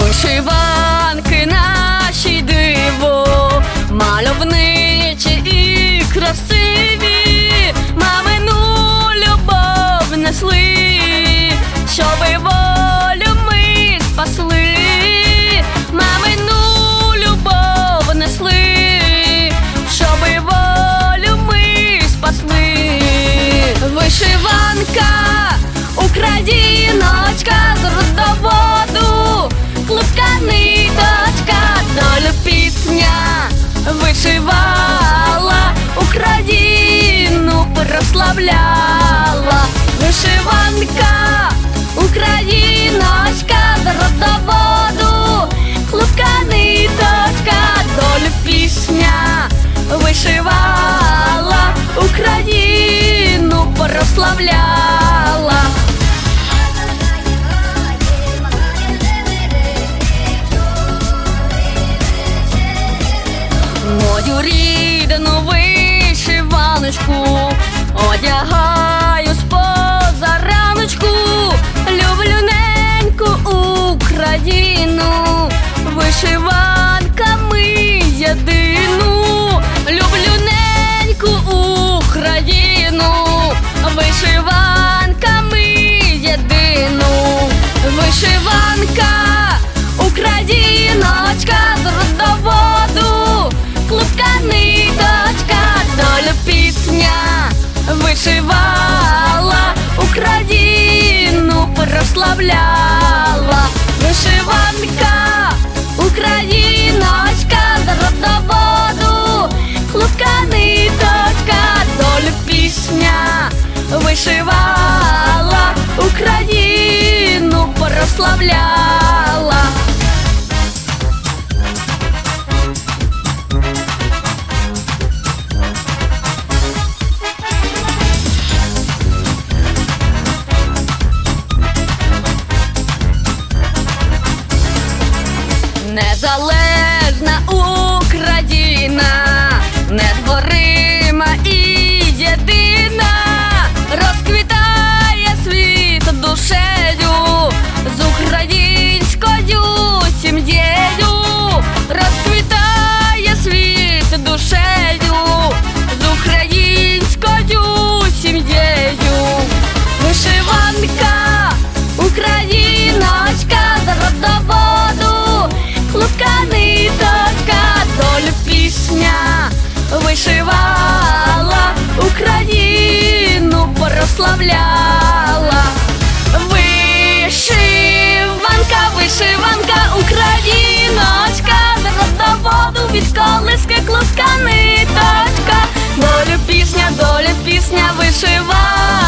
вишиванки наші диво, мальовничі і краси. Padahal вишивала, Україну прославляла, вишиванка, Україночка, народоводу, хлопка ниточка, долю пісня вишивала, Україну прославляла. Незалежна Україна, нетворима і прославляла. Вишиванка, вишиванка, україночка, Зерна воду від колиски клубка ниточка, долю пісня, долю пісня вишиванка